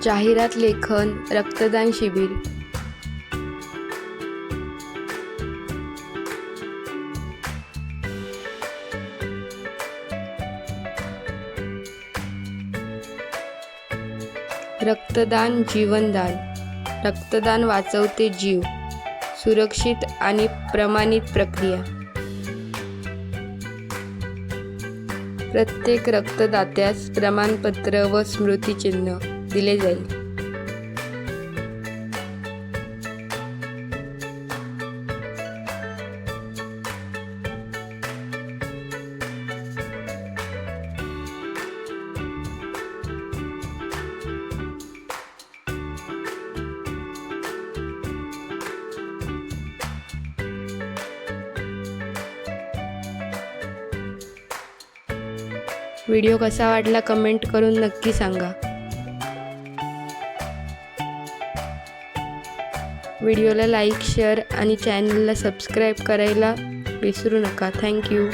जाहिरात लेखन रक्तदान शिबिर. रक्तदान जीवनदान. रक्तदान वाचवते जीव. सुरक्षित आणि प्रमाणित प्रक्रिया. प्रत्येक रक्तदात्यास प्रमाणपत्र व स्मृतिचिन्ह. दिले जाईल. व्हिडिओ कसा वाटला कमेंट करून नक्की सांगा. व्हिडिओला लाईक शेअर आणि चॅनलला सबस्क्राईब करायला विसरू नका. थँक्यू